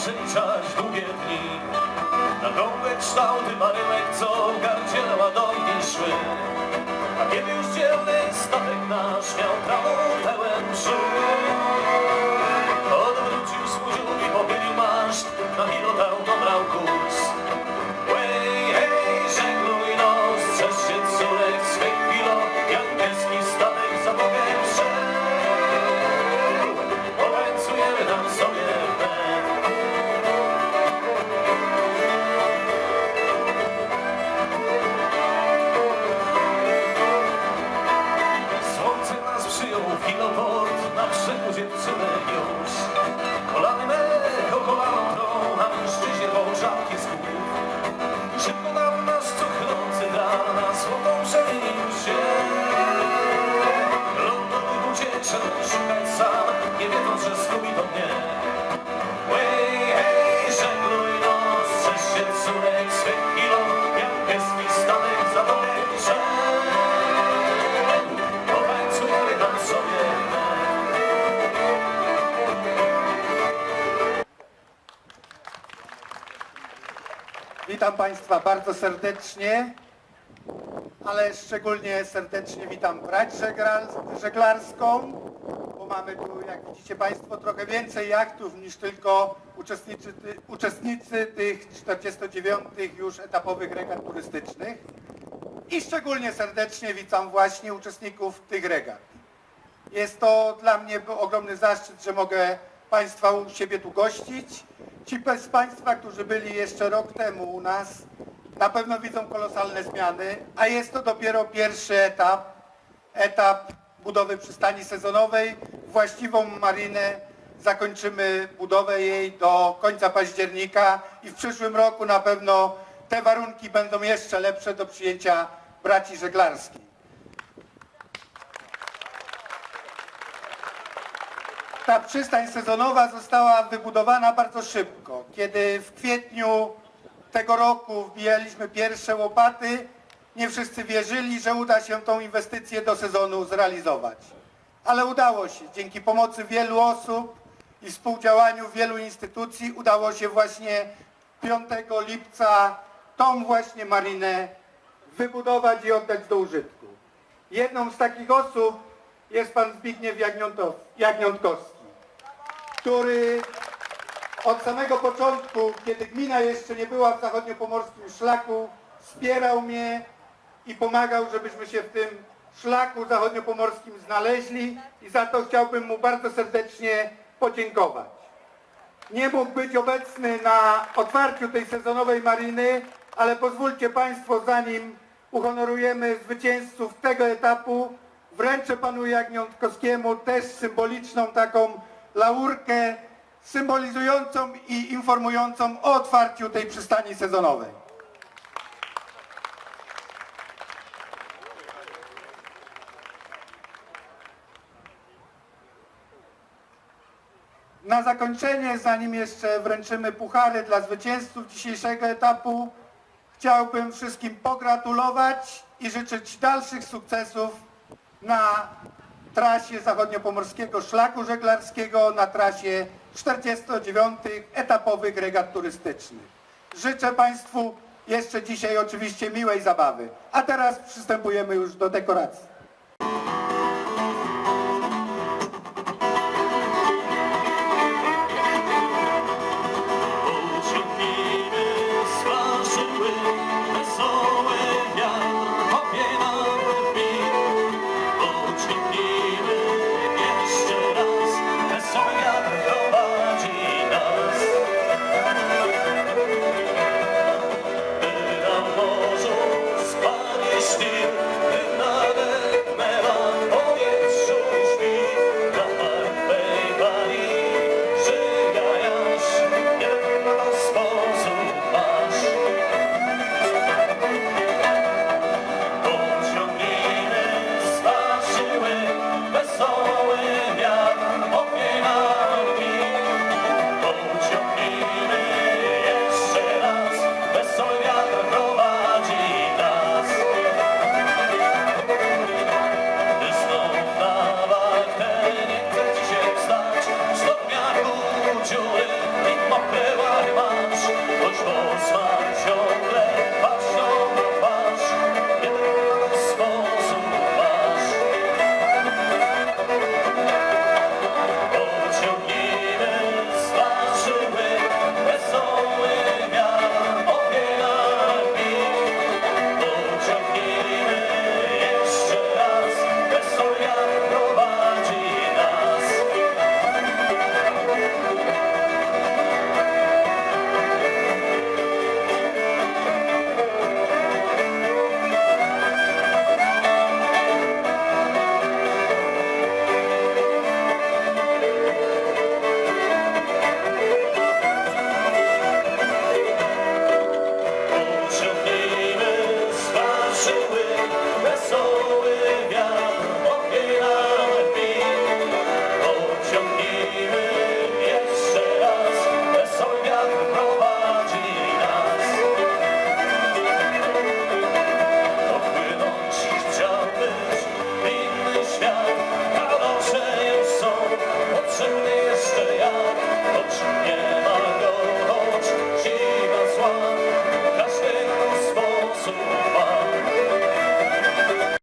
przeliczać długie dni. Na krągłe kształty baryłek, co w gardzie ładowni szły. A kiedy już dzielny statek nasz miał trawą Witam Państwa bardzo serdecznie, ale szczególnie serdecznie witam brać żeglar- żeglarską, bo mamy tu, jak widzicie Państwo, trochę więcej jachtów niż tylko uczestnicy, uczestnicy tych 49 już etapowych regat turystycznych. I szczególnie serdecznie witam właśnie uczestników tych regat. Jest to dla mnie ogromny zaszczyt, że mogę Państwa u siebie tu gościć. Ci z Państwa, którzy byli jeszcze rok temu u nas, na pewno widzą kolosalne zmiany, a jest to dopiero pierwszy etap, etap budowy przystani sezonowej. Właściwą marynę zakończymy budowę jej do końca października i w przyszłym roku na pewno te warunki będą jeszcze lepsze do przyjęcia braci żeglarskich. Ta przystań sezonowa została wybudowana bardzo szybko. Kiedy w kwietniu tego roku wbijaliśmy pierwsze łopaty, nie wszyscy wierzyli, że uda się tą inwestycję do sezonu zrealizować. Ale udało się. Dzięki pomocy wielu osób i współdziałaniu wielu instytucji udało się właśnie 5 lipca tą właśnie marinę wybudować i oddać do użytku. Jedną z takich osób jest pan Zbigniew Jagniątkowski, który od samego początku, kiedy gmina jeszcze nie była w zachodniopomorskim szlaku, wspierał mnie i pomagał, żebyśmy się w tym szlaku zachodniopomorskim znaleźli i za to chciałbym mu bardzo serdecznie podziękować. Nie mógł być obecny na otwarciu tej sezonowej mariny, ale pozwólcie Państwo, zanim uhonorujemy zwycięzców tego etapu, wręczę Panu Jagniątkowskiemu też symboliczną taką laurkę symbolizującą i informującą o otwarciu tej przystani sezonowej. Na zakończenie, zanim jeszcze wręczymy puchary dla zwycięzców dzisiejszego etapu, chciałbym wszystkim pogratulować i życzyć dalszych sukcesów na trasie zachodniopomorskiego szlaku żeglarskiego, na trasie 49 etapowych regat turystycznych. Życzę Państwu jeszcze dzisiaj oczywiście miłej zabawy. A teraz przystępujemy już do dekoracji.